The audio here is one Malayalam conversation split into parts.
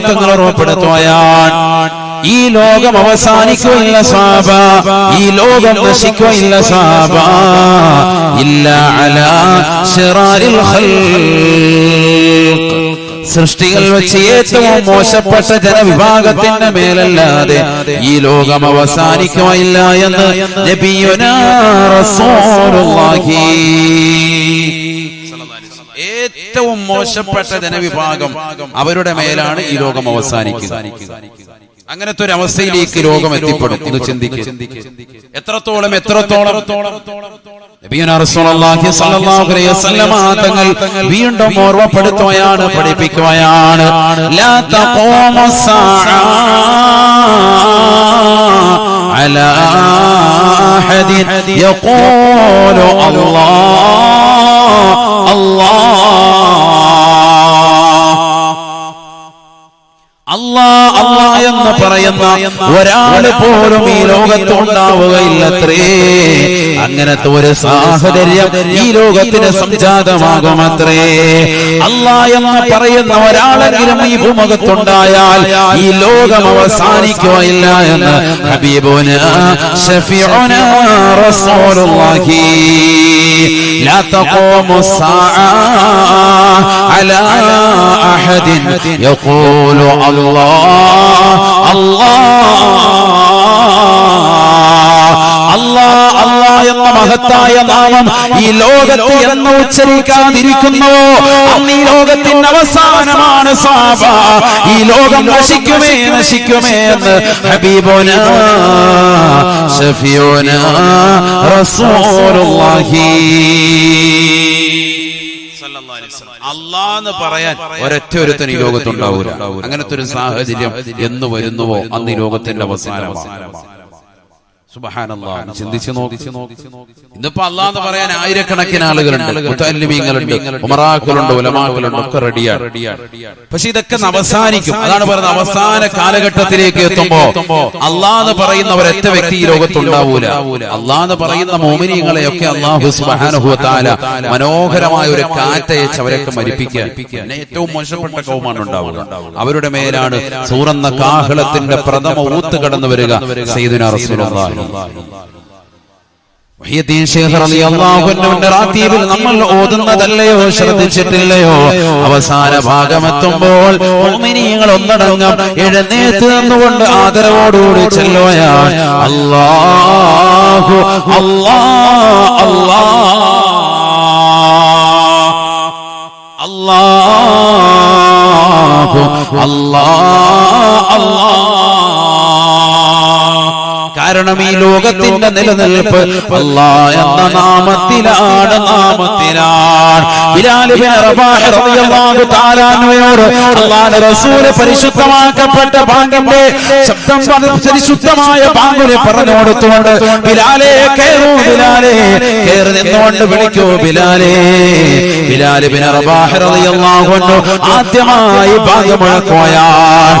തങ്ങൾ ഉറപ്പെടുത്തുകയാണ്. ഈ ലോകം അവസാനിക്കുകയില്ല സാബ. ഈ ലോകം നശിക്കുകയില്ല സാബ. ഇല്ല അലാ ശിറാരിൽ സൃഷ്ടികൾ വെച്ച് ഏറ്റവും മോശപ്പെട്ട ജനവിഭാഗത്തിന്റെ മേലല്ലാതെ ഈ ലോകം അവസാനിക്കുകയില്ല എന്ന് നബിയുനാ റസൂലുള്ളാഹി മോശപ്പെട്ട ജനവിഭാഗം അവരുടെ മേലാണ് ഈ ലോകം അവസാനിക്കുന്നത് അങ്ങനത്തെ ഒരു അവസ്ഥയിലേക്ക് ലോകം എത്തിപ്പെടും ഇത് ചിന്തിക്കുക എത്രത്തോളം എത്രത്തോളം നബിയുനാ റസൂലുള്ളാഹി സ്വല്ലല്ലാഹു അലൈഹി വസല്ലമ തങ്ങൾ വീണ്ടും ഓർമ്മപ്പെടുത്തുകയാണ് പഠിപ്പിക്കുകയാണ് ലാ തഖൂമു الساعة على أحد يقول الله അല്ലാ പറയുന്ന ഒരാൾ പോലും ഈ ലോകത്ത് ഉണ്ടാവുകയില്ലത്രേ. അങ്ങനത്തെ ഒരു സാഹചര്യം ഈ ലോകത്തിന് സംജാതമാകുമത്രേ. അല്ല എന്ന് പറയുന്ന ഒരാളെങ്കിലും ഈ ഭൂമുഖത്തുണ്ടായാൽ ഈ ലോകം അവസാനിക്കുകയില്ല എന്ന് ഹബീബോന് ഷഫീഉന റസൂലുള്ളാഹി. لا تقوم الساعة على أحد. يقول الله الله الله. മഹത്തായ നാമം ഈ ലോകത്ത് എന്ന് ഉച്ചരിക്കാതിരിക്കുന്നുവോ? അന്ന് ഈ ലോകത്തിന്റെ അവസാനമാണ് സാബ. ഈ ലോകം നശിക്കുമേ നശിക്കുമേ എന്ന് ഹബീബോന ഷഫിയോന റസൂലുള്ളാഹി അള്ളാന്ന് പറയാൻ ഒരൊറ്റ ഒരുത്തൻ ഈ ലോകത്തുണ്ടാവൂല. അങ്ങനത്തെ ഒരു സാഹചര്യം എന്ന് വരുന്നുവോ? അന്ന് ലോകത്തിന്റെ അവസാനമാണ്. ചിന്തിച്ചു ഇന്നിപ്പോ അള്ളാന്ന് പറയാൻ ആയിരക്കണക്കിന് ആളുകളുണ്ട്. ഉമറാക്കളുണ്ട് ഉലമാക്കളുണ്ട് ഒക്കെ റെഡിയാണ്. പക്ഷെ ഇതൊക്കെ അവസാനിക്കും. അതാണ് പറയുന്നത് അവസാന കാലഘട്ടത്തിലേക്ക് എത്തുമ്പോ അള്ളാന്ന് പറയുന്ന ഒരൊറ്റ വ്യക്തി ഈ ലോകത്തുണ്ടാവൂല അള്ളാന്ന് പറയുന്ന മോമിനിയങ്ങളെയൊക്കെ അള്ളാഹു സുബാനുഭവത്താല മനോഹരമായ ഒരു കാറ്റയച്ച് അവരൊക്കെ മരിപ്പിക്കാൻ ഏറ്റവും മോശപ്പെട്ട കൗമാണ് ഉണ്ടാവുക. അവരുടെ മേലാണ് സൂറന്ന കാഹളത്തിന്റെ പ്രഥമ ഊത്ത് കടന്നു വരിക സയ്യിദുനാ റസൂലുള്ളാഹി. നമ്മൾ ഓതുന്നതല്ലയോ ശ്രദ്ധിച്ചിട്ടില്ലയോ? അവസാന ഭാഗമെത്തുമ്പോൾ മുഅ്മിനീങ്ങൾ ഒന്നടങ്കം എഴുന്നേറ്റ് നിന്നുകൊണ്ട് ആദരവോടുകൂടി അല്ലാഹു അല്ലാഹു അല്ലാഹു അല്ലാഹു അല്ലാഹു അല്ലാഹ്. കാരണം ഈ ലോകത്തിന്റെ നിലനിൽപ്പ് അല്ലാ എന്ന നാമത്തിലാണ് നാമത്തിലാണ് പരിശുദ്ധമാക്കപ്പെട്ട ബാങ്കിന്റെ ശബ്ദം പരിശുദ്ധമായ ബാങ്കിനെ പറഞ്ഞു കൊടുത്തുകൊണ്ട് ബിലാലേ കയറൂ ബിലാലേ കയറി നിന്നുകൊണ്ട് വിളിക്കൂ ബിലാലേ. ബിലാൽ ഇബ്നു റബാഹ് റളിയല്ലാഹു അൻഹു ആദ്യമായി ബാങ്ക് മുഴക്കുകയാണ്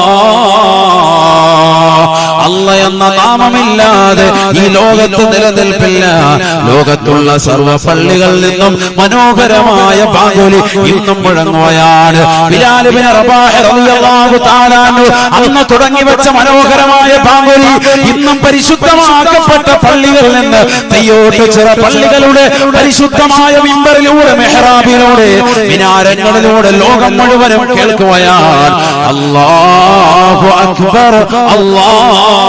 അല്ല എന്ന നാമമില്ലാതെ ഈ ലോകത്ത് നിലനിൽപ്പില്ല. ലോകത്തുള്ള സർവ പള്ളികളിൽ നിന്നും മനോഹരമായ പാകുലി ഇന്നും മുഴങ്ങുകയാണ്. അന്ന് തുടങ്ങി വെച്ച മനോഹരമായ പാകുലി ഇന്നും പരിശുദ്ധമാക്കപ്പെട്ട പള്ളികളിൽ നിന്ന് തെയ്യോട്ട് ചില പള്ളികളുടെ പരിശുദ്ധമായ മിമ്പറിലൂടെ മെഹ്റാബിലൂടെ മിനാരങ്ങളിലൂടെ ലോകം മുഴുവനും കേൾക്കുകയാണ്. അല്ലാഹു അക്ബർ അല്ലാഹു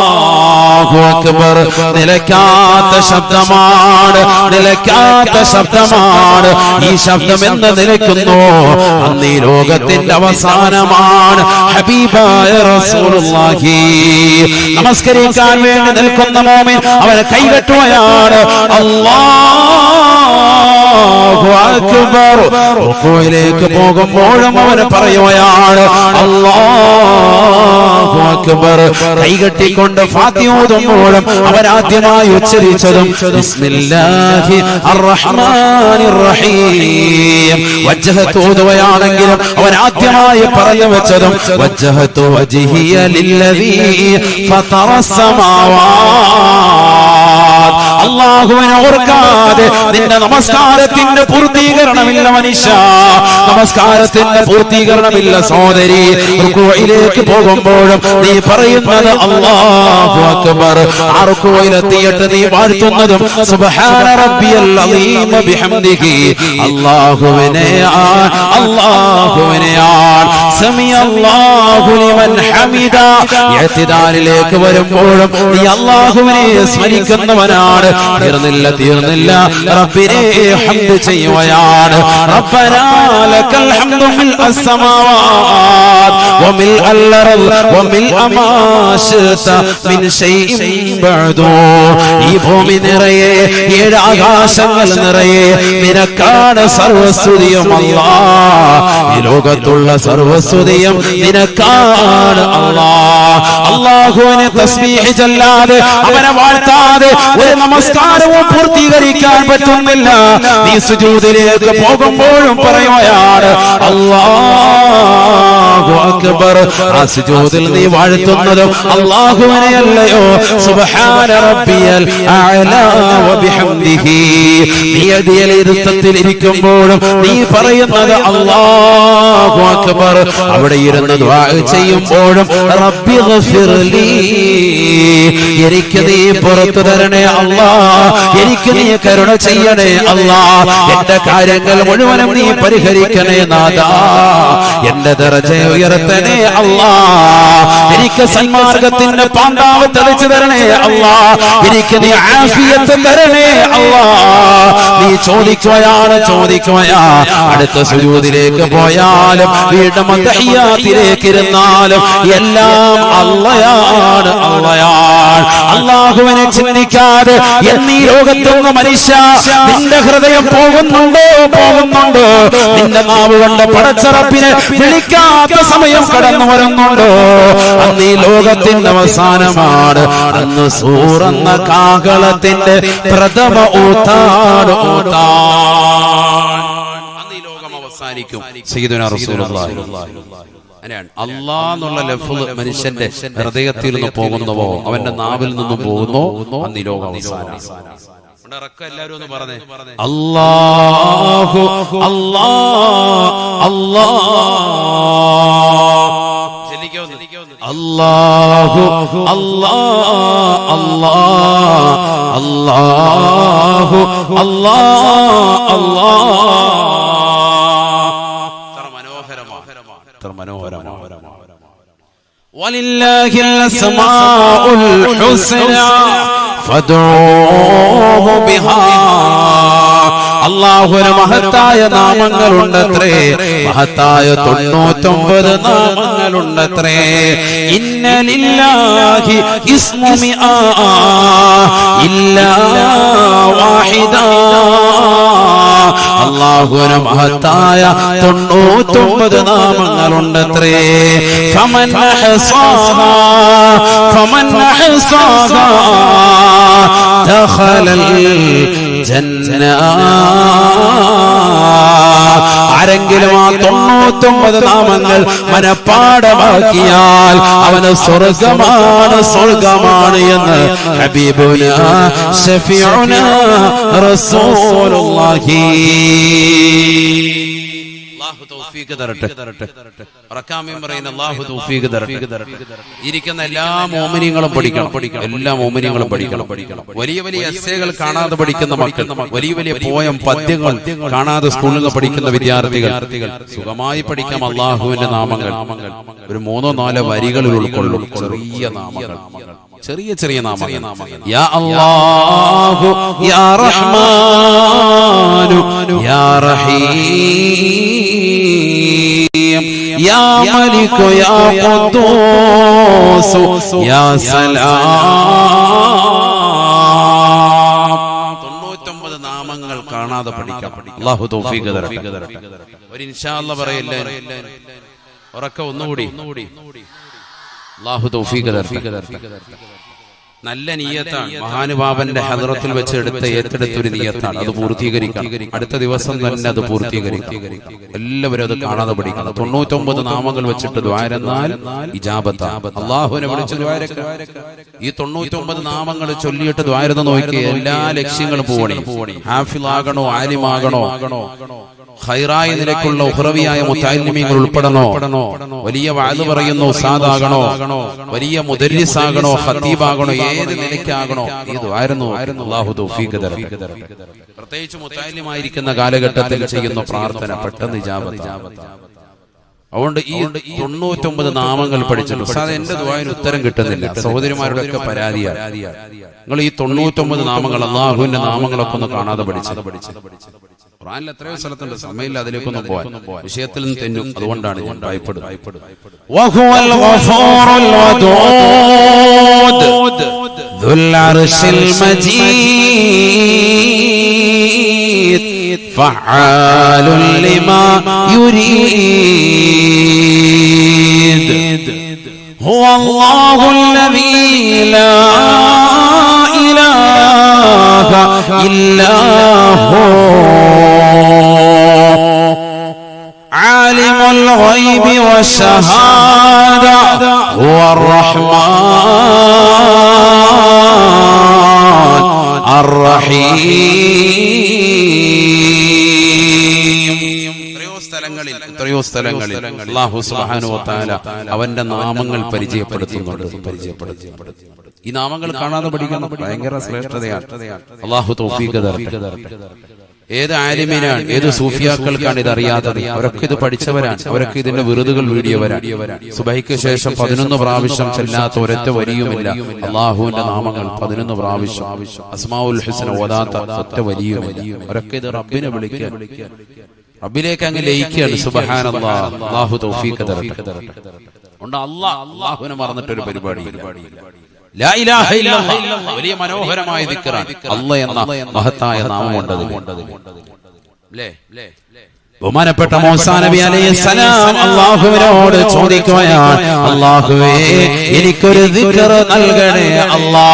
അക്ബർ. നിലയ്ക്കാത്ത ശബ്ദമാണ് നിലക്കാത്ത ശബ്ദമാണ്. ഈ ശബ്ദം എന്ന് നിലയ്ക്കുന്നു. അന്ന് ഈ ലോകത്തിന്റെ അവസാനമാണ്. ഹബീബായ റസൂലുള്ളാഹി. നമസ്കരിക്കാൻ വേണ്ടി നിൽക്കുന്ന മോമിൻ അവരെ കൈകെട്ടുകയാണ് അള്ളാ റുക്കോയിലേക്ക് പോകുമ്പോഴും അവന് പറയുകയാണ് അള്ളാഹു അക്ബർ. കൈകെട്ടിക്കൊണ്ട് ഫാത്തിയോതുമ്പോഴും അവൻ ആദ്യമായി ഉച്ചരിച്ചതും ബിസ്മില്ലാഹി അർറഹ്മാനിർ റഹീം. വജ്ജഹത്ത് ഓതുകയാണെങ്കിലും അവൻ പറഞ്ഞു വെച്ചതും വജ്ജഹത്തു വജ്ഹിയ ലില്ലദീ ഫതറ സമാവാ അള്ളാഹുവിനെ ഓർക്കാതെ നിന്റെ നമസ്കാരത്തിന്റെ പൂർത്തീകരണമില്ല മനുഷ്യ. നമസ്കാരത്തിന്റെ പൂർത്തീകരണമില്ല സോദരി റുക്കുവയിലേക്ക് പോകുമ്പോഴും നീ പറയുന്നത് അല്ലാഹു അക്ബർ. ആ റുക്കുവയിലെത്തിയിട്ട് നീ വാഴ്ത്തുന്നതും സുബ്ഹാന റബ്ബിയൽ അലീം ബിഹംദിഹി. അല്ലാഹുവിനെ അല്ലാഹുവിനെ ഇഅ്തിദാലിലേക്ക് വരുമ്പോഴും നീ അല്ലാഹുവിനെ സ്മരിക്കുന്നവനാണ്. തീർന്നില്ല തീർന്നില്ല. റബ്ബിനെ ഹംദ് ചെയ്യുകയാണ് റബ്ബനാ ലക്കൽ ഹംദു മിൽ അസ്സമാവാത്. വമിൽ അൽഅർദ് വമിൽ അമാശത മിൻ ശൈഇൻ ബഅദു. ഈ ഭൂമി നിറയെ ഏഴ് ആകാശങ്ങൾ നിറയെ നിനക്കാണ് സർവസ്തുതിയും അല്ലാ ഈ ലോകത്തുള്ള സർവസ്തുതിയും നിനക്കാണ് അള്ളാഹുവിനെ തസ്ബീഹ് അവനെ വാഴ്ത്താതെ ഒരു നമസ്കാരവും പൂർത്തീകരിക്കാൻ പറ്റുന്നില്ല. നീ സുജൂതിലേക്ക് പോകുമ്പോഴും പറയുകയാണ് അല്ലാഹു അക്ബർ. ആ സുജൂദിൽ നീ വാഴ്ത്തുന്നതും അള്ളാഹുവിനെ അല്ലയോ സുബ്ഹാന റബ്ബിയൽ വബിഹംദിഹി നീ ഇരിക്കുമ്പോഴും നീ പറയുന്നത് അള്ളാഹു അക്ബർ. അവിടെ ഇരുന്ന് ചെയ്യുമ്പോഴും റബ്ബി എനിക്ക് നീ പുറത്തു തരണേ അല്ലാ. എനിക്ക് നീ കരുണ ചെയ്യണേ അല്ലാ. എന്റെ കാര്യങ്ങൾ മുഴുവനും നീ പരിഹരിക്കണേ നാദാ എന്റെ ദറജ ഉയർത്തണേ അല്ലാ. എനിക്ക് സന്മാർഗത്തിന്റെ പാണ്ടാവ് തെളിച്ചു തരണേ അല്ലാ. എനിക്ക് നീ ആഫിയത്ത് തരണേ അല്ലാ. ചോദിക്കുകയാണ് ചോദിക്കുകയാ. അടുത്ത സുജൂദിലേക്ക് പോയാലും വീണ്ടും ഇരുന്നാലും എല്ലാം അള്ളയാണ് അള്ളയാണ്. അള്ളാഹുവിനെ ചിന്തിക്കാതെ എന്നീ ലോകത്തുനിന്ന് മനുഷ്യ നിന്റെ ഹൃദയം പോകുന്നുണ്ടോ? പോകുന്നുണ്ടോ? നിന്റെ നാവ് കൊണ്ട് പടച്ചറപ്പിനെ വിളിക്കാത്ത സമയം കടന്നു വരുന്നുണ്ടോ? അന്ന് ഈ ലോകത്തിന്റെ അവസാനമാണ്. അന്ന് സൂറന്ന കാകളത്തിന്റെ പ്രഥമ ഊത്താണ് ലോകം അവസാനിക്കും. അള്ളാ എന്നുള്ള ലഫ്ള് മനുഷ്യന്റെ ഹൃദയത്തിൽ നിന്ന് പോകുന്നവോ അവന്റെ നാവിൽ നിന്ന് പോകുന്നോ അന്ന് ലോകം അവസാനം. എല്ലാവരും ഒന്ന് പറഞ്ഞേ. അല്ലാഹു അല്ലാ അല്ലാ. അല്ലാഹു അല്ലാ അല്ലാ അല്ലാഹു അല്ലാ അല്ലാ. ولله الأسماء الحسنى فادعوه بها. അള്ളാഹുവിന് മഹത്തായ നാമങ്ങളുണ്ടത്രേ. മഹത്തായ തൊണ്ണൂറ്റൊമ്പത് നാമങ്ങളുണ്ടത്രേ. ഇന്നലില്ലാഹി ഇസ്മുമി ഇല്ലാ വാഹിദ. അള്ളാഹുവിന് മഹത്തായ തൊണ്ണൂറ്റൊമ്പത് നാമങ്ങളുണ്ടത്രേ. ഫമൻ അഹ്സാഹാ ഫമൻ അഹ്സാഹാ. ദഖലൽ ജന്ന ആരെങ്കിലും ആ തൊണ്ണൂറ്റൊമ്പത് നാമങ്ങൾ മനപ്പാടമാക്കിയാൽ അവന് സ്വർഗമാണ് സ്വർഗമാണ് എന്ന് ഹബീബുന ഷഫീഉന റസൂലുള്ളാഹി. അല്ലാഹു തൗഫീഖ് തരട്ടെ. റക്കാമീൻ പറയുന്ന അല്ലാഹു തൗഫീഖ് തരട്ടെ. ഇരിക്കുന്ന എല്ലാ മോമിനിയങ്ങളും പഠിക്കണം. പഠിക്കണം. എല്ലാ മോമിനിയങ്ങളും പഠിക്കണം. പഠിക്കണം. വലിയ വലിയ എസ്സേകൾ കാണാതെ പഠിക്കുന്ന മക്കൾ. വലിയ വലിയ പോയം പദ്യങ്ങൾ കാണാതെ സ്കൂളിൽ നിന്ന് പഠിക്കുന്ന വിദ്യാർത്ഥികൾ. സുഖമായി പഠിക്കാം അള്ളാഹുവിന്റെ നാമങ്ങൾ. ഒരു മൂന്നോ നാലോ വരികളിൽ ഉൾക്കൊള്ളും. ചെറിയ നാമങ്ങൾ. ചെറിയ ചെറിയ നാമങ്ങൾ. യാ അല്ലാഹു യാ റഹ്മാനു യാ റഹീം നാമങ്ങൾ കാണാതെ പഠിക്കാം. അള്ളാഹു തൗഫീഖ് തരട്ടെ. ഒരു ഇൻഷാ അല്ലാ പറയല്ലേ? ഉറക്ക ഒന്നുകൂടി. അള്ളാഹു തൗഫീഖ് തരട്ടെ നല്ല നീയത്താണ്. മഹാനുഭാവന്റെ ഹദറത്തിൽ വെച്ച് എടുത്ത ഏറ്റെടുത്ത ഒരു നീയത്താണ്. അത് പൂർത്തീകരിക്കണം. അടുത്ത ദിവസം തന്നെ അത് പൂർത്തീകരിക്കണം. എല്ലാവരും അത് കാണാതെ പഠിക്കണം. തൊണ്ണൂറ്റൊമ്പത് നാമങ്ങൾ വെച്ചിട്ട് ദ്വാരന്നാൽ ഇജാബത്ത. അള്ളാഹുവിനെ വിളിച്ച് ദ്വാരക്ക. ഈ തൊണ്ണൂറ്റൊമ്പത് നാമങ്ങൾ ചൊല്ലിയിട്ട് ദ്വാരന്ന് നോക്കി എല്ലാ ലക്ഷ്യങ്ങളും പോവണി. ഹാഫിലാകണോ ആലിമാകണോ ഹൈറായ നിലക്കുള്ള ഉഹ്റവിയായ മുത്താലിമ്യങ്ങൾ ഉൾപ്പെടണോ? വലിയ വാത് പറയുന്നു ഉസാദാകണോ വലിയ മുദരിസാകണോ ഹത്തീബാകണോ ഏത് നിലയ്ക്കാകണോ ഇതായിരുന്നു അള്ളാഹു തൗഫീഖ് തരട്ടെ. പ്രത്യേകിച്ച് മുത്താലിമായിരിക്കുന്ന കാലഘട്ടത്തിൽ ചെയ്യുന്ന പ്രാർത്ഥന പെട്ടെന്ന് ഇജാബത്ത്. അതുകൊണ്ട് ഈ തൊണ്ണൂറ്റൊമ്പത് നാമങ്ങൾ പഠിച്ചിട്ടുണ്ട് ഉസ്താദ് എന്റെ ദുബായിന് ഉത്തരം കിട്ടുന്നില്ല. സഹോദരിമാരുടെ ഒക്കെ പരാതിയാണ്. നിങ്ങൾ ഈ തൊണ്ണൂറ്റൊമ്പത് നാമങ്ങൾ അള്ളാഹുവിന്റെ നാമങ്ങളൊക്കെ ഒന്ന് കാണാതെ പഠിച്ചത് പഠിച്ചത് പഠിച്ചത് ഖുറാനിൽ എത്രയോ സ്ഥലത്തുണ്ട് സമയമില്ല അതിലേക്കൊന്നും പോവാൻ വിഷയത്തിൽ നിന്ന് തെന്നും അതുകൊണ്ടാണ് ഞാൻ ഭയപ്പെടുന്നത് وهو الغفور الودود ذو العرش المجيد فعال لما يريد هو الله الذي لا إله إله إلا هو. عالم الغيب والشهادة هو الرحمن الرحيم. സ്ഥലങ്ങളിൽ എത്രയോ സ്ഥലങ്ങളിൽ അള്ളാഹു തആല അവന്റെ നാമങ്ങൾ പരിചയപ്പെടുത്തുന്നുണ്ട്. പരിചയപ്പെടുത്തി ഈ നാമങ്ങൾ കാണാതെ പഠിക്കുന്ന ഭയങ്കര ശ്രേഷ്ഠതയാണ്. അള്ളാഹു തൗഫീഖ് ഏത് ആലിമിനാണ് ഏത് സൂഫിയാക്കൾക്കാണ് ഇത് അറിയാത്തത് അവരൊക്കെ ഇത് പഠിച്ചവരാണ്. അവരൊക്കെ ഇതിന്റെ വിറുതുകൾ വീടിയവരാണ് സുബൈക്ക് ശേഷം പതിനൊന്ന് പ്രാവശ്യം ചെല്ലാത്ത ഒരൊറ്റ വരിയുമില്ല അള്ളാഹുവിന്റെ നാമങ്ങൾ പതിനൊന്ന് പ്രാവശ്യം. അസ്മാഉൽ ഹുസന ഓതാത്ത ഒറ്റ വരിയുമില്ല അവരൊക്കെ ഇത് റബ്ബിനെ വിളിക്കുക. റബ്ബിലേക്ക് അങ്ങ് ലയിക്കുകയാണ്. സുബഹാനല്ലാ. അള്ളാഹു തൗഫീഖ് തരട്ടെ. ഉണ്ട് അള്ളാഹ് അള്ളാഹുവിനെ മറന്നിട്ടൊരു പരിപാടി. വലിയ മനോഹരമായ ദിക്റാണ് അല്ല എന്ന മഹത്തായ നാമം. അല്ലേ ബഹുമാനപ്പെട്ട മൂസാ നബി അലൈഹി സലാം അള്ളാഹുവിനോട് ചോദിക്കുകയാണ്. അള്ളാഹുവേ എനിക്കൊരു ദിക്ർ നൽകണേ അല്ലാ.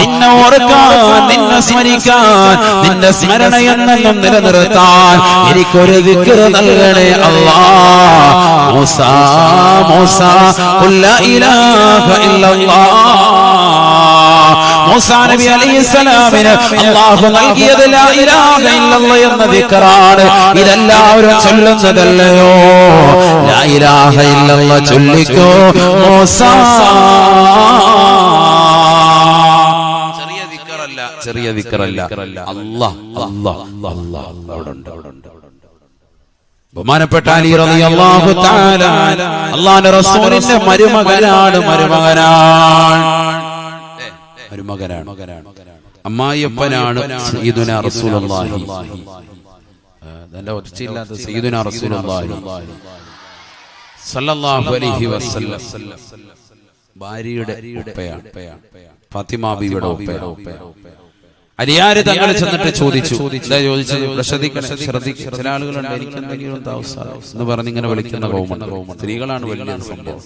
നിന്നെ ഓർക്കാൻ നിന്നെ സ്മരിക്കാൻ നിന്റെ സ്മരണ എന്നെന്നും നിലനിർത്താൻ എനിക്കൊരു ദിക്ർ നൽകണേ അല്ലാ. മൂസാ മൂസാ ഇലാഹ ഇല്ലല്ലാഹ് നബി അലൈഹിസ്സലാമിന് അല്ലാഹു നൽകിയത് ലാ ഇലാഹ ഇല്ലല്ലാഹ് എന്ന ദിക്റാണ് ഇതെല്ലാവരും ചൊല്ലുന്നതല്ലയോ? ലാ ഇലാഹ ഇല്ലല്ലാഹ് ചൊല്ലിക്കോ? മൂസാ ചെറിയ ദിക്റല്ല ചെറിയ ദിക്റല്ല അല്ലാഹ് അല്ലാഹ് അല്ലാഹ്. അവിടെ ഉണ്ട് അവിടെ ഉണ്ട് ബഹുമാനപ്പെട്ട അലി റളിയല്ലാഹു തആല അല്ലാഹുവിന്റെ റസൂലിന്റെ മരുമകനാണ് മരുമകനാണ്. മരുമകനാണ് അമ്മായിയപ്പനാണ് സയ്യിദുന റസൂലുള്ളാഹി. നല്ല റസൂലുള്ളാഹി. അലൈഹി വസല്ലം. ഭാര്യയുടെ ഉപ്പയാണ്. ഫാത്തിമ ഉപ്പയാണ്. അലിയാര് തങ്ങൾ ചെന്നിട്ട് ചോദിച്ചു? ചോദിച്ചത്. എന്ന് പറഞ്ഞ് ഇങ്ങനെ വിളിക്കുന്ന സ്ത്രീകളാണ് വലിയ സംഭവം.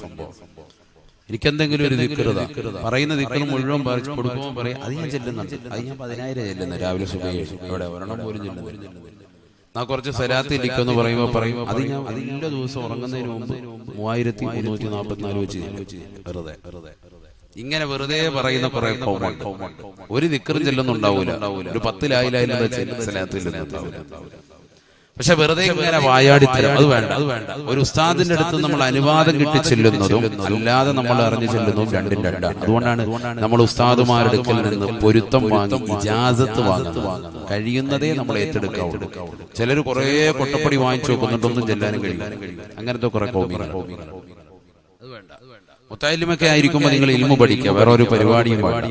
എനിക്കെന്തെങ്കിലും ഒരു ദിക്കൃത പറയുന്ന ദിക്കറ് മുഴുവൻ പറിച്ച് കൊടുക്കുമ്പോൾ പറയും അത് ഞാൻ ചെല്ലുന്നുണ്ട്. അത് ഞാൻ പതിനായിരം ചെല്ലുന്നു രാവിലെ ഇവിടെ ഒരെണ്ണം പോലും ചെല്ലുന്നു നാ കുറച്ച് സലാത്ത് ഇരിക്കുമെന്ന് പറയുമ്പോൾ പറയും അത് ഞാൻ എല്ലാ ദിവസം ഉറങ്ങുന്നതിന് മുമ്പ് മൂവായിരത്തി മുന്നൂറ്റി നാൽപ്പത്തിനാല് വെച്ച് വെറുതെ ഇങ്ങനെ വെറുതെ പറയുന്ന കുറെ ഒരു ദിക്കറും ചെല്ലുന്നുണ്ടാവൂല. ഒരു പത്തിലായില്ല പക്ഷെ വെറുതെ ഇങ്ങനെ വായാടി തരും അത് വേണ്ട അത് വേണ്ട. ഒരു ഉസ്താദിന്റെ അടുത്ത് നമ്മൾ അനുവാദം കിട്ടി ചെല്ലുന്നതും അല്ലാതെ നമ്മൾ അറിഞ്ഞു ചെല്ലുന്നതും രണ്ടും രണ്ടാണ്. അതുകൊണ്ടാണ് നമ്മൾ ഉസ്താദുമാരുടെ അടുക്കൽ നിന്ന് പൊരുത്തം വാങ്ങി ഇജാസത്ത് വാങ്ങുന്നത്. കഴിയുന്നതേ നമ്മൾ ഏറ്റെടുക്കാവുള്ളൂ ചിലർ കുറെ കൊട്ടപ്പടി വാങ്ങിച്ചു നോക്കുന്നുണ്ടൊന്നും ചെല്ലാനും കഴിയില്ല. അങ്ങനത്തെ കുറെ കൗമികൾ മുത്താലിമൊക്കെ ആയിരിക്കുമ്പോൾ നിങ്ങൾ ഇൽമു പഠിക്കുക വേറെ ഒരു പരിപാടിയും ഉസാദ്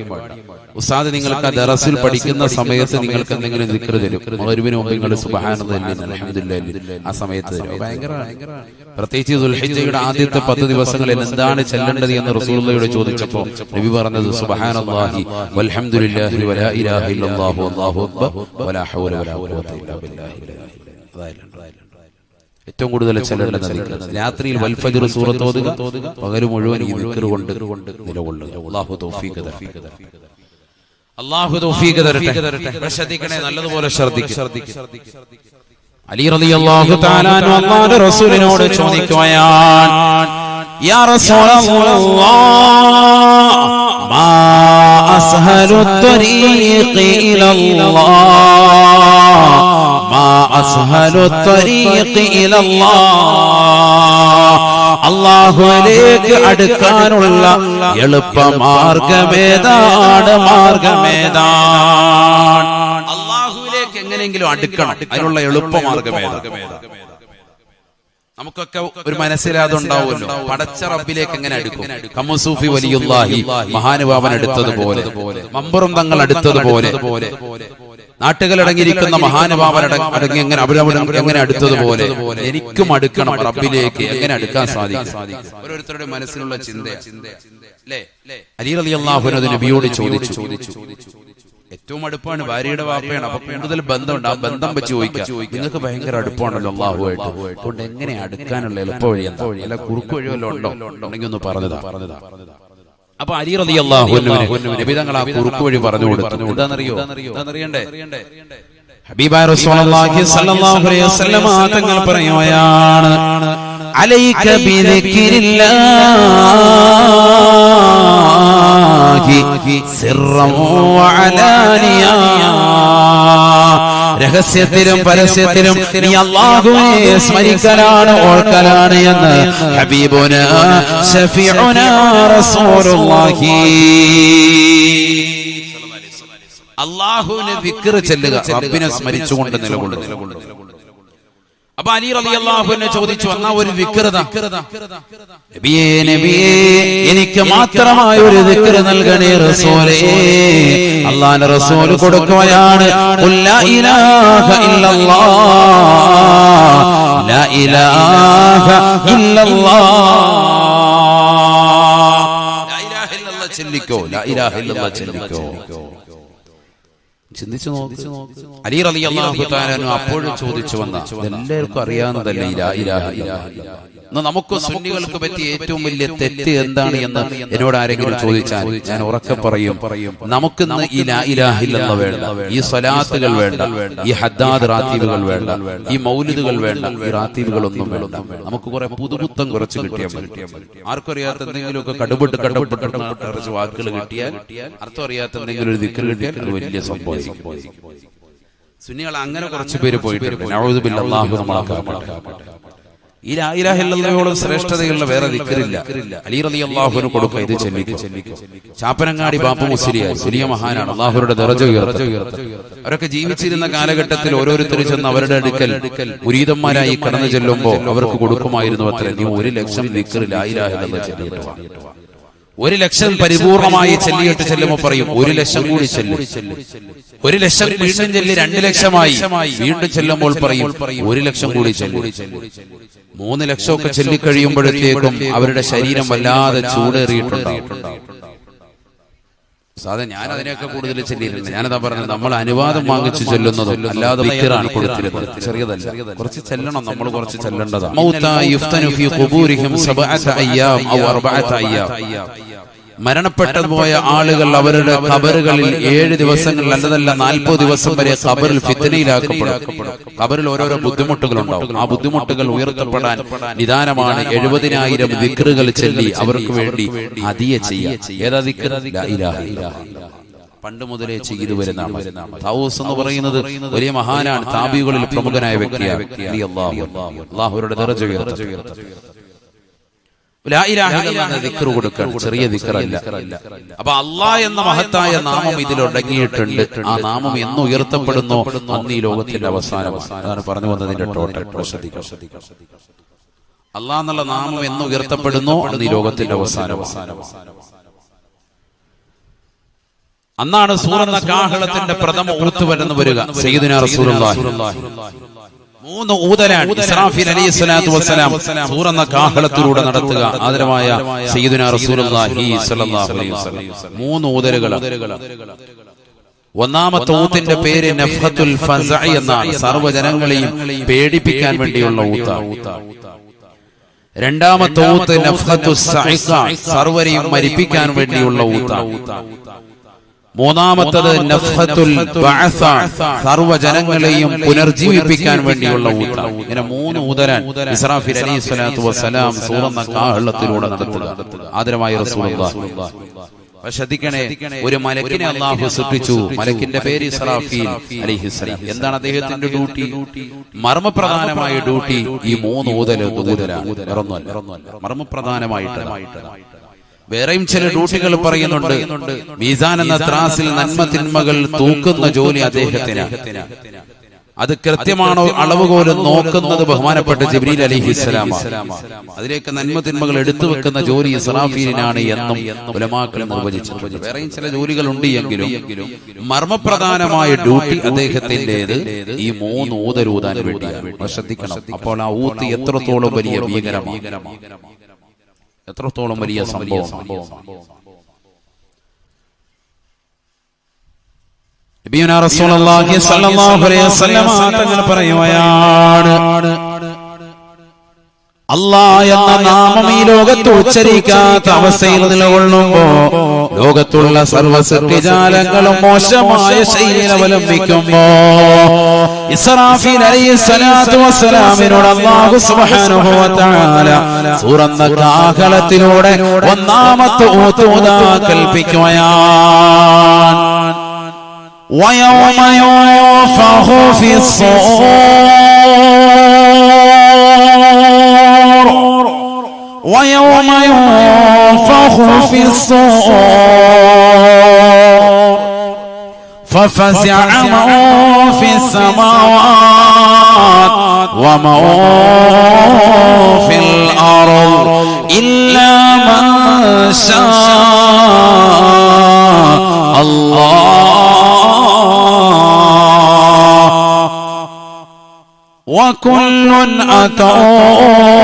ഉസ്താദ് നിങ്ങൾക്ക് ആ ദറസിൽ പഠിക്കുന്ന സമയത്ത് നിങ്ങൾക്ക് എന്തെങ്കിലും ദിക്ർ തരും. മഗ്‌രിബിന് മുമ്പ് നിങ്ങൾ സുബ്ഹാനല്ലാഹി ആ സമയത്ത് തരും. പ്രത്യേകിച്ച് ദുൽഹിജ്ജയുടെ ആദ്യത്തെ പത്ത് ദിവസങ്ങളിൽ എന്താണ് ചെല്ലേണ്ടത് എന്ന് റസൂലുള്ളയോട് ചോദിച്ചപ്പോൾ നബി പറഞ്ഞത് സുബ്ഹാനല്ലാഹി വൽഹംദുലില്ലാഹി വലാ ഇലാഹ ഇല്ലല്ലാഹു അല്ലാഹു അക്ബർ വലാ ഹൗല വലാ ഖുവത ഇല്ലാ ബില്ലാഹി അതായിരുന്നു ഏറ്റവും കൂടുതൽ. രാത്രിയിൽ വൽഫജർ സൂറത്ത് ഓതുക പകൽ മുഴുവൻ കൊണ്ട് നിലകൊള്ളുക. അല്ലാഹു തൗഫീഖ് തരട്ടെ. ശ്രദ്ധിക്കണേ നല്ലതുപോലെ അലി റളിയല്ലാഹു തആല അൻഹു അല്ലാഹുവിന്റെ റസൂലിനോട് ചോദിക്കുകയാണ് യാ റസൂലല്ലാഹ് മാ അസ്ഹലു ത്വരീഖി ഇലല്ലാഹ് മാ അസ്ഹലു ത്വരീഖി ഇലല്ലാഹ്. അള്ളാഹുലേക്ക് അടുക്കാനുള്ള എളുപ്പ മാർഗമേതാണ്. മാർഗമേതാണ് അള്ളാഹുലേക്ക് എങ്ങനെയെങ്കിലും അടുക്കണം അതിനുള്ള എളുപ്പമാർഗം നമുക്കൊക്കെ ഒരു മനസ്സിലാതുണ്ടാവുമല്ലോ പടച്ച റബ്ബിലേക്ക് എങ്ങനെ അടുക്കും? കമ്മസൂഫി വലിയുല്ലാഹി മഹാനുഭാവൻ അടുത്തതുപോലെ മമ്പറും തങ്ങൾ അടുത്തതുപോലെ നാട്ടുകളടങ്ങിയിരിക്കുന്ന മഹാനുഭാവൻ അട- അടങ്ങി എങ്ങനെ അവരവിടെ എങ്ങനെ അടുത്തതുപോലെ എനിക്കും അടുക്കണം റബ്ബിലേക്ക് എങ്ങനെ അടുക്കാൻ സാധിക്കും? ഓരോരുത്തരുടെ മനസ്സിലുള്ള ചിന്ത അലി അലി അള്ളാഹുനത് നബിയോട് ചോദിച്ചു. ഏറ്റവും അടുപ്പാണ് ഭാര്യയുടെ വാപ്പയാണ്. അപ്പൊ കൂടുതൽ ബന്ധമുണ്ട്. ആ ബന്ധം വെച്ച് ചോദിക്കാം. നിങ്ങൾക്ക് ഭയങ്കര അടുപ്പാണല്ലോ അള്ളാഹുമായിട്ട് അതുകൊണ്ട് എങ്ങനെ അടുക്കാനുള്ള എളുപ്പ വഴി എന്താ? വഴി അല്ല കുറുക്ക് വഴി വല്ലതും ഉണ്ടോ? ഉണ്ടെങ്കിൽ ഒന്ന് പറഞ്ഞതാ. പറഞ്ഞതാ. അപ്പൊ അലി റതി അള്ളാഹു നബി തങ്ങൾ ആ കുറുക്ക് വഴി പറഞ്ഞു കൊടുത്തു എന്താണെന്നറിയോ? എന്താണെന്നറിയണ്ടേ? ഹബീബായ റസൂലുള്ളാഹി സ്വല്ലല്ലാഹു അലൈഹി വസല്ലം തങ്ങൾ പറയുകയാണ്. അലൈക الله سرا وعلانيا രഹസ്യത്തിലും പരസ്യത്തിലും നീ അള്ളാഹുവിനെ സ്മരിക്കലാണ് ഓർക്കലാണ് എന്ന് ഹബീബുന ഷഫീഉന റസൂലുള്ളാഹി അള്ളാഹുവിനെ വിക്റ് ചെല്ലുക റബ്ബിനെ സ്മരിച്ചുകൊണ്ട് നിലകൊള്ളുക. അപ്പൊ അലി അലി അള്ളാഹുവിനെ ചോദിച്ചു വന്ന ഒരു വിക്രത. നബിയേ നബിയേ എനിക്ക് മാത്രമായ ഒരു വിക്ര നൽകണേ റസൂലേ. അള്ളാന്റെ റസൂൽ കൊടുക്കുകയാണ്. ചെല്ലിക്കോ ചെല്ലിക്കോ ചിന്തിച്ചു നോക്ക്. അലി റലി അള്ളാഹു താനും അപ്പോഴും ചോദിച്ചു വന്ന എല്ലാവർക്കും അറിയാവുന്നതല്ലേ. നമുക്ക് സുന്നികൾക്ക് പറ്റിയ ഏറ്റവും വലിയ തെറ്റ് എന്താണ് എന്ന് എന്നോട് ആരെങ്കിലും ചോദിച്ചാൽ ഞാൻ ഉറക്കെ പറയും. നമുക്ക് ഈ ലാ ഇലാഹ വേണ്ട. ഈ സ്വലാത്തുകൾ വേണ്ട. ഈ ഹദ്ദാദ് റാത്തീബുകൾ വേണ്ട. ഈ മൗലിദുകൾ വേണ്ട. ഈ റാത്തീബുകളൊന്നും വേണ്ട. നമുക്ക് കുറെ പുതുപുത്തം കുറച്ച് കിട്ടിയാൽ ആർക്കും അറിയാത്ത എന്തെങ്കിലുമൊക്കെ കടുപെട്ട് കടുപെട്ട് വാക്കുകൾ കിട്ടിയാൽ അർത്ഥം അറിയാത്ത എന്തെങ്കിലും ഒരു ദിക്കർ കിട്ടിയാൽ വലിയ സംഭവം സുന്നികൾ അങ്ങനെ കുറച്ച് പേര് പോയിട്ടുണ്ട്. ഈ ശ്രേഷ്ഠതയുള്ള വേറെ അലി കൊടുക്കുക ഇത് ചെല്ലിക്കും. ചാപ്പനങ്ങാടി ബാപ്പു മുസ്ലിയ വലിയ മഹാനാണ്. അള്ളാഹുരുടെ ദറജ ഉയർത്ത അവരൊക്കെ ജീവിച്ചിരുന്ന കാലഘട്ടത്തിൽ ഓരോരുത്തർ ചെന്ന് അവരുടെ അടുക്കൽ മുരീതന്മാരായി കടന്നു ചെല്ലുമ്പോൾ അവർക്ക് കൊടുക്കുമായിരുന്നു. അത്ര നീ ഒരു ലക്ഷം ദിക്ർ ലാ ഇലാഹ ഇല്ലല്ലാഹ് ചെല്ലിയിട്ട് വാ. ഒരു ലക്ഷം പരിപൂർണമായി ചെല്ലിയിട്ട് ചെല്ലുമ്പോൾ പറയും ഒരു ലക്ഷം കൂടി ചെല്ലും. ഒരു ലക്ഷം വീണ്ടും ചെല്ലി രണ്ട് ലക്ഷമായി വീണ്ടും ചെല്ലുമ്പോൾ പറയും ഒരു ലക്ഷം കൂടി ചെല്ലും. മൂന്ന് ലക്ഷമൊക്കെ ചെല്ലിക്കഴിയുമ്പോഴത്തേക്കും അവരുടെ ശരീരം വല്ലാതെ ചൂടേറിയിട്ടുണ്ടാവും. സാധാ ഞാൻ അതിനെയൊക്കെ കൂടുതൽ ചെല്ലിയിരുന്നു ഞാനതാ പറഞ്ഞത് നമ്മൾ അനുവാദം വാങ്ങിച്ച് ചെല്ലുന്നതും അല്ലാതെ വിക്കറാണ് കൊടുത്തിരുന്നത് ചെറിയതല്ല. കുറച്ച് ചെല്ലണം നമ്മൾ കുറച്ച് ചെല്ലേണ്ടതാണ് മരണപ്പെട്ടു പോയ ആളുകൾ അവരുടെ ഖബറുകളിൽ ഏഴ് ദിവസങ്ങൾ അല്ലതല്ല നാൽപ്പത് ദിവസം വരെ ഖബറിൽ ഫിത്തനയിലാക്കപ്പെടും. ഖബറിൽ ഓരോരോ ബുദ്ധിമുട്ടുകൾ ഉണ്ടാവും ആ ബുദ്ധിമുട്ടുകൾ ഉയർത്തപ്പെടാൻ നിദാനമാണ് എഴുപതിനായിരം ദിക്റുകൾ ചൊല്ലി അവർക്ക് വേണ്ടി അതിയെ ചെയ്യാം. ഏതാ. പണ്ട് മുതലേ ചെയ്തു വരുന്ന താവൂസ് എന്ന് പറയുന്നത് വലിയ മഹാനാണ് താബികളിൽ പ്രമുഖനായ വ്യക്തിയാണ് അള്ളാഹു. അള്ളാഹുരുടെ ദർജ ഉയർത്തട്ടെ. ലാ ഇലാഹ ഇല്ലല്ലാഹ് എന്ന ദിക്ർ കൊടുക്കണം. ചെറിയ ദിക്കറല്ല അപ്പൊ അള്ളാഹ് എന്ന മഹത്തായ നാമം ഇതിൽ അടങ്ങിയിട്ടുണ്ട് ആ നാമം എന്ന് ഉയർത്തപ്പെടുന്നു അന്ന് ഈ ലോകത്തിന്റെ അവസാനമാണ് അതാണ് പറഞ്ഞു വന്നതിന്റെ ടോട്ടൽ ശ്രദ്ധിക്കാം അള്ളാഹ് എന്നുള്ള നാമം എന്ന് ഉയർത്തപ്പെടുന്നു അന്ന് ഈ ലോകത്തിന്റെ അവസാനം. അന്നാണ് സൂറന്ന കാഹളത്തിന്റെ പ്രഥമ ഊത്ത് വരുന്ന വരിക. സയ്യിദുനാ റസൂലുള്ളാഹി. മൂന്ന് ഊതലാണ് ഇസ്രാഫീൽ അലൈഹി സ്വലാത്തു വസ്സലാം സൂറന്ന കാഹളത്തിലൂടെ നടത്തുക. ആദരമായ സയ്യിദുനാ റസൂലുള്ളാഹി സ്വല്ലല്ലാഹു അലൈഹി വസല്ലം. മൂന്ന് ഊതലുകൾ ഒന്നാമത്തെ ഊത്തിന്റെ പേര് നഫ്ഹത്തുൽ ഫസഅ എന്നാണ്. സർവജനങ്ങളെയും പേടിപ്പിക്കാൻ വേണ്ടിയുള്ള ഊത്ത. രണ്ടാമത്തെ ഊത്ത് നഫ്ഹത്തു സർവരെയും മരിപ്പിക്കാൻ വേണ്ടിയുള്ള ഊത്ത. മൂന്നാമത്തത് നഫ്ഹത്തുൽ ബഅസ സർവജനങ്ങളെയും പുനർജീവിപ്പിക്കാൻ വേണ്ടിയുള്ള ഊത്ത ഇങ്ങനെ മൂന്ന് ഊതരാൻ ഇസ്രാഫിൽ അലൈഹി സ്വലാത്തു വസ്സലാം സൂറന്ന കാഹളത്തിലൂടെ നടത്തുക. ആദരമായ ശ്രദ്ധിക്കണേ ഒരു മലക്കിനെ അള്ളാഹു സൃഷ്ടിച്ചു. മലക്കിന്റെ പേര് ഇസ്രാഫീൽ അലൈഹിസ്സലാം എന്താണ് അദ്ദേഹത്തിന്റെ ഡ്യൂട്ടി? മർമ്മപ്രധാനമായ ഡ്യൂട്ടി. ഈ മൂന്ന് ഊതൽ ഊതല. മർമ്മപ്രധാനമായിട്ട് വേറെയും ചില ഡ്യൂട്ടികൾ പറയുന്നുണ്ട്. മീസാൻ എന്ന ത്രാസിൽ നന്മ തിന്മകൾ തൂക്കുന്ന ജോലി അദ്ദേഹത്തിന്. അത് കൃത്യമാണോ അളവുകോൽ നോക്കുന്നത് ബഹുമാനപ്പെട്ട ജിബ്രീൽ അലിഹിസ്സലാം അതിലേക്ക് നന്മ തിന്മകൾ എടുത്തു വെക്കുന്ന ജോലി ഇസ്രാഫീലിനാണ് എന്നും ഉലമാക്കൾ നിർവചിച്ചിട്ടുണ്ട്. വേറെയും ചില ജോലികൾ ഉണ്ട് എങ്കിലും മർമ്മപ്രധാനമായ ഡ്യൂട്ടി അദ്ദേഹത്തിന്റെത് ഈ മൂന്ന് ഊതരൂതാൻ വേണ്ടിയാണ്. ശ്രദ്ധിക്കണം. അപ്പോൾ ആ ഊത്ത് എത്രത്തോളം വലിയ ഭീകരമാണ്? എത്രത്തോളം വലിയ സംഭവം? തങ്ങൾ പറയുകയാണ്. അല്ലാ എന്ന നാമം ഈ ലോകത്ത് ഉച്ചരിക്കാത്ത അവസ്ഥയിൽ നിലകൊള്ളുമ്പോ ലോകത്തുള്ള സർവ സൃഷ്ടിജാലങ്ങളും മോശമായ ശൈലി അവലംബിക്കുമ്പോ ഇസ്രാഫീൽ അലൈഹി സ്വലാത്തു വസ്സലാമിനോട് അല്ലാഹു സുബ്ഹാനഹു വ തആല സൂറന്ന കാഹളത്തിലൂടെ ഒന്നാമത്തെ ഊതൂതാ കൽപ്പിക്കുകയാണ് ويوم ينفخ في الصور ويوم ينفخ في الصور ففزع من في السماوات ومن في الأرض إلا من شاء الله. وكل أتوه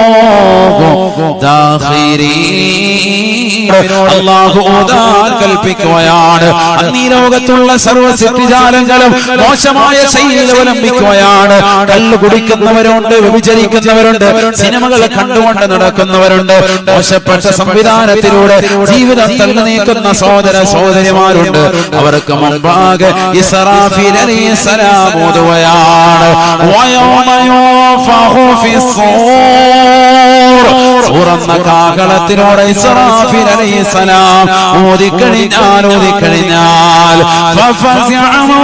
داخرين. അള്ളാഹു ഓതാൻ കൽപ്പിക്കുകയാണ്. അന്നീ ലോകത്തുള്ള സർവ സൃഷ്ടിജാലങ്ങളും മോശമായ ശൈലിയിൽ അവലംബിക്കുകയാണ്. കല്ല് കുടിക്കുന്നവരുണ്ട് വ്യഭിചരിക്കുന്നവരുണ്ട് സിനിമകൾ കണ്ടുകൊണ്ട് നടക്കുന്നവരുണ്ട്. മോശപ്പെട്ട സംവിധാനത്തിലൂടെ ജീവിതം തള്ളി നീക്കുന്ന സഹോദര സഹോദരിമാരുണ്ട്. അവർക്ക് മുമ്പാകെ ഇസ്രാഫീൽ അലൈഹിസ്സലാം കാഹളത്തിനോട് ഇസ്രാഫീൽ അലൈഹിസ്സലാം ഓതിക്കഴിഞ്ഞാൽ. ഓതിക്കഴിഞ്ഞാൽ ഫഫസിഅ മൻ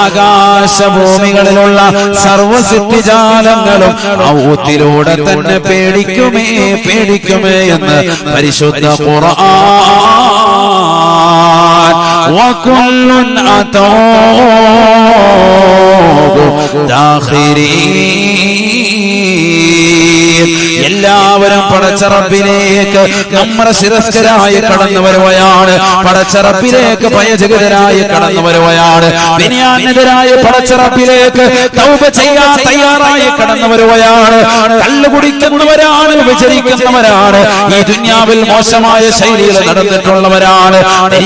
ആകാശഭൂമികളിലുള്ള സർവസിദ്ധിജാലങ്ങളും ഔത്തിലൂടെ തന്നെ പേടിക്കുമേ പേടിക്കുമേ എന്ന് പരിശുദ്ധ ഖുർആൻ. എല്ലാവരും പടച്ചറപ്പിലേക്ക് നമ്മുടെ ശിരസ്കരായി കടന്നു വരുവയാണ് പടച്ചറപ്പിലേക്ക് ഭയജഗതരായി കടന്നു വരുവയാണ് വിനയാനെതിരായ പടച്ചറപ്പിലേക്ക് തൗബ ചെയ്യാൻ തയ്യാറായി കടന്നു വരുവയാണ് കള്ളു കുടിക്കുന്നവരാണ് വിചരിക്കുന്നവരാണ്. ഈ ദുന്യാവിൽ മോശമായ ശൈലിയിൽ നടന്നിട്ടുള്ളവരാണ്.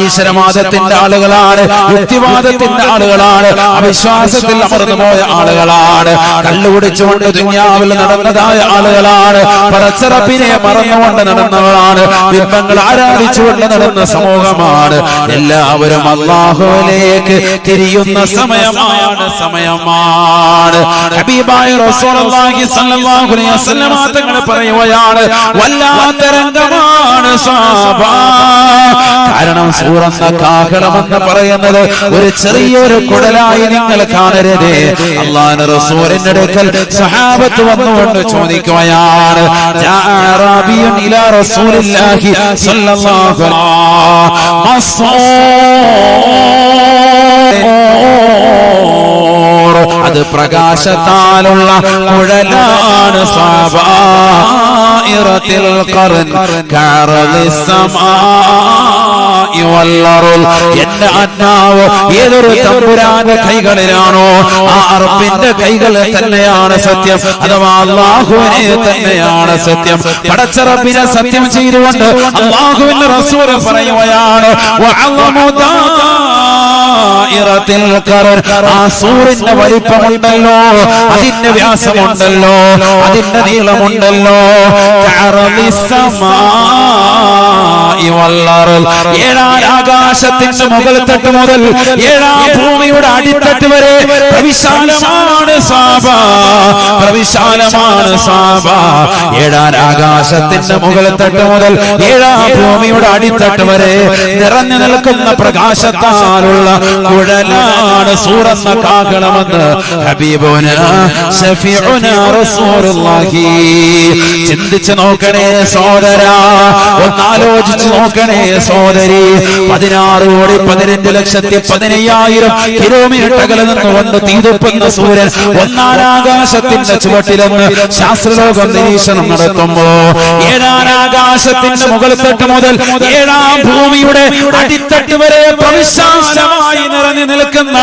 ഈശ്വരവാദത്തിന്റെ ആളുകളാണ്. യുക്തിവാദത്തിന്റെ ആളുകളാണ്. അവിശ്വാസത്തിൽ അമർന്നു പോയ ആളുകളാണ്. കള്ളുകുടിച്ചുകൊണ്ട് ദുന്യാവിൽ നടന്നതായ ആളുകളാണ്. പടച്ചറപ്പിനെ മറന്നുകൊണ്ട് നടന്നവരാണ് ബിംബങ്ങൾ ആരാധിച്ചുകൊണ്ട് നടന്ന സമൂഹമാണ്. എല്ലാവരും അള്ളാഹുവിലേക്ക് തിരിയുന്ന സമയമാണ് സമയമാണ്. തങ്ങൾ പറയുകയാണ് വല്ലാത്ത രംഗമാണ് കാരണം സൂറന്ന കാഹളമെന്ന് പറയുന്നത് ഒരു ചെറിയൊരു കുടലായി നിങ്ങൾ കാണരുത്. അള്ളാഹ് റസൂലിന്റെ അടുക്കൽ സഹാബത്ത് വന്നുകൊണ്ട് ചോദിക്കുകയാണ് جاء أعرابي إلى رسول الله صلى അത് പ്രകാശത്താലുള്ള കുഴലാണ് സഭായിറത്തിൽ എന്റെ അന്നാവ് ഏതൊരു തമ്പുരാന്റെ കൈകളിലാണോ? ആ അറബിന്റെ കൈകൾ തന്നെയാണ് സത്യം. അഥവാ അള്ളാഹുവിനെ തന്നെയാണ് സത്യം. പടച്ചറബിനെ സത്യം ചെയ്തുകൊണ്ട് അള്ളാഹുവിന്റെ റസൂർ പറയുകയാണ് ആ സൂറിന്റെ വലിപ്പമുണ്ടല്ലോ. അതിന്റെ വ്യാസമുണ്ടല്ലോ. അതിന്റെ നീളമുണ്ടല്ലോ. ഏഴാം ആകാശത്തിന്റെ മുകൾ തട്ട് മുതൽ ഏഴാം ഭൂമിയുടെ അടിത്തട്ട് വരെ പ്രവിശാലമാണ് സാബ. പ്രവിശാലമാണ് സാബ. ഏഴാം ആകാശത്തിന്റെ മുകൾ തട്ട് മുതൽ ഏഴാം ഭൂമിയുടെ അടിത്തട്ട് വരെ നിറഞ്ഞു നിൽക്കുന്ന പ്രകാശത്താലുള്ള കുഴലാണ് സൂറന്ന കാക്കണമെന്ന് ഹബീബുന ഷഫീഉന റസൂലുള്ളാഹി. ചിന്തിച്ചു നോക്കണേ സോദര ഒന്നാലോചിച്ചു നോക്കണേ സോദരി പതിനാറ് കോടി പതിനഞ്ച് ലക്ഷത്തി പതിനയ്യായിരം കിലോമീറ്റർ അകലെ നിന്നുകൊണ്ട് തീതുപ്പുന്ന സൂര്യൻ ഒന്നാനാകാശത്തിന്റെ ചുവട്ടിലെന്ന് ശാസ്ത്രലോകം നിരീക്ഷണം നടത്തുമ്പോ ഏഴാനാകാശത്തിന്റെ മുകൾ തട്ട് മുതൽ ഏഴാം ഭൂമിയുടെ അടിത്തട്ട് വരെ പ്രവിശാലമായി നിറഞ്ഞു നിൽക്കുന്ന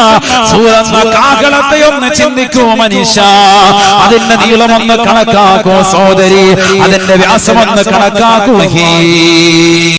സൂറന്ന കാകളത്തെ ഒന്ന് ചിന്തിക്കൂ മനുഷ്യ അതിന്റെ നീളമൊന്ന് കണക്കാക്കൂ സോദരി അതിന്റെ വ്യാസമൊന്ന് കണക്കാക്കൂ